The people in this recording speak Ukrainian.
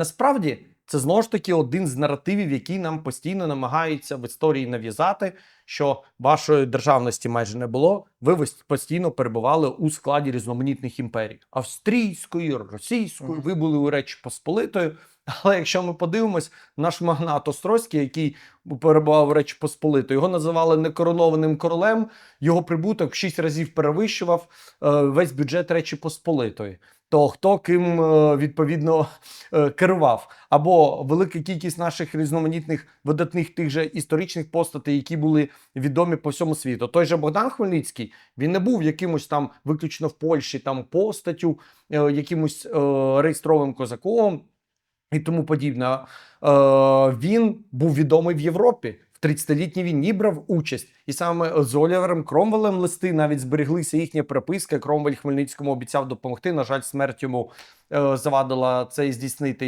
насправді це знову ж таки один з наративів, який нам постійно намагаються в історії нав'язати, що вашої державності майже не було. Ви постійно перебували у складі різноманітних імперій: австрійської, російської, ви були у Речі Посполитої. Але якщо ми подивимось, наш магнат Острозький, який перебував у Речі Посполитої, його називали некоронованим королем. Його прибуток в шість разів перевищував е, весь бюджет Речі Посполитої. То хто ким е, відповідно е, керував? Або велика кількість наших різноманітних видатних тих же історичних постатей, які були відомі по всьому світу. Той же Богдан Хмельницький він не був якимось там виключно в Польщі там постаттю, якимось е, реєстровим козаком і тому подібне. Е, він був відомий в Європі. В 30-літній війні брав участь, і саме з Олівером Кромвелем листи навіть збереглися їхня переписка. Кромвель Хмельницькому обіцяв допомогти. На жаль, смерть йому е, завадила це здійснити.